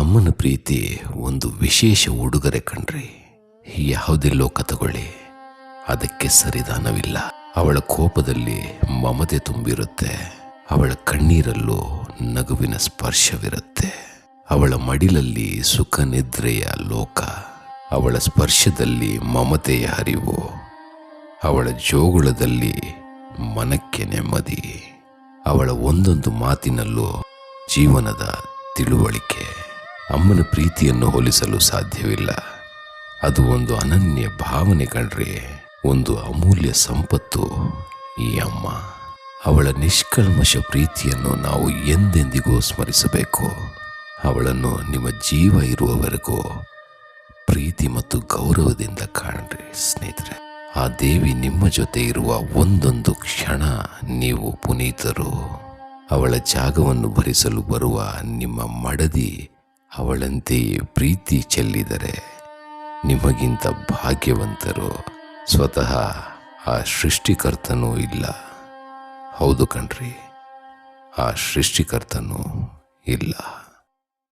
ಅಮ್ಮನ ಪ್ರೀತಿ ಒಂದು ವಿಶೇಷ ಉಡುಗೊರೆ ಕಣ್ರಿ. ಯಾವುದೇ ಲೋಕ ತಗೊಳ್ಳಿ. ಅದಕ್ಕೆ ಸರಿದಾನವಿಲ್ಲ. ಅವಳ ಕೋಪದಲ್ಲಿ ಮಮತೆ ತುಂಬಿರುತ್ತೆ. ಅವಳ ಕಣ್ಣೀರಲ್ಲೂ ನಗುವಿನ ಸ್ಪರ್ಶವಿರುತ್ತೆ. ಅವಳ ಮಡಿಲಲ್ಲಿ ಸುಖ ನಿದ್ರೆಯ ಲೋಕ. ಅವಳ ಸ್ಪರ್ಶದಲ್ಲಿ ಮಮತೆಯ ಹರಿವು. ಅವಳ ಜೋಗುಳದಲ್ಲಿ ಮನಕ್ಕೆ ನೆಮ್ಮದಿ. ಅವಳ ಒಂದೊಂದು ಮಾತಿನಲ್ಲೂ ಜೀವನದ ತಿಳುವಳಿಕೆ. ಅಮ್ಮನ ಪ್ರೀತಿಯನ್ನು ಹೋಲಿಸಲು ಸಾಧ್ಯವಿಲ್ಲ. ಅದು ಒಂದು ಅನನ್ಯ ಭಾವನೆ ಕಂಡ್ರೆ ಒಂದು ಅಮೂಲ್ಯ ಸಂಪತ್ತು ಈ ಅಮ್ಮ. ಅವಳ ನಿಷ್ಕಲ್ಮಶ ಪ್ರೀತಿಯನ್ನು ನಾವು ಎಂದೆಂದಿಗೂ ಸ್ಮರಿಸಬೇಕು. ಅವಳನ್ನು ನಿಮ್ಮ ಜೀವ ಇರುವವರೆಗೂ ಪ್ರೀತಿ ಮತ್ತು ಗೌರವದಿಂದ ಕಾಣ್ರಿ ಸ್ನೇಹಿತರೆ. ಆ ದೇವಿ ನಿಮ್ಮ ಜೊತೆ ಇರುವ ಒಂದೊಂದು ಕ್ಷಣ ನೀವು ಪುನೀತರು. ಅವಳ ಜಾಗವನ್ನು ಭರಿಸಲು ಬರುವ ನಿಮ್ಮ ಮಡದಿ ಅವಳಂತೆಯೇ ಪ್ರೀತಿ ಚೆಲ್ಲಿದರೆ ನಿಮಗಿಂತ ಭಾಗ್ಯವಂತರು. ಸ್ವತಃ ಆ ಸೃಷ್ಟಿಕರ್ತನೂ ಇಲ್ಲ. ಹೌದು ಕಣ್ರಿ ಆ ಸೃಷ್ಟಿಕರ್ತನೂ ಇಲ್ಲ.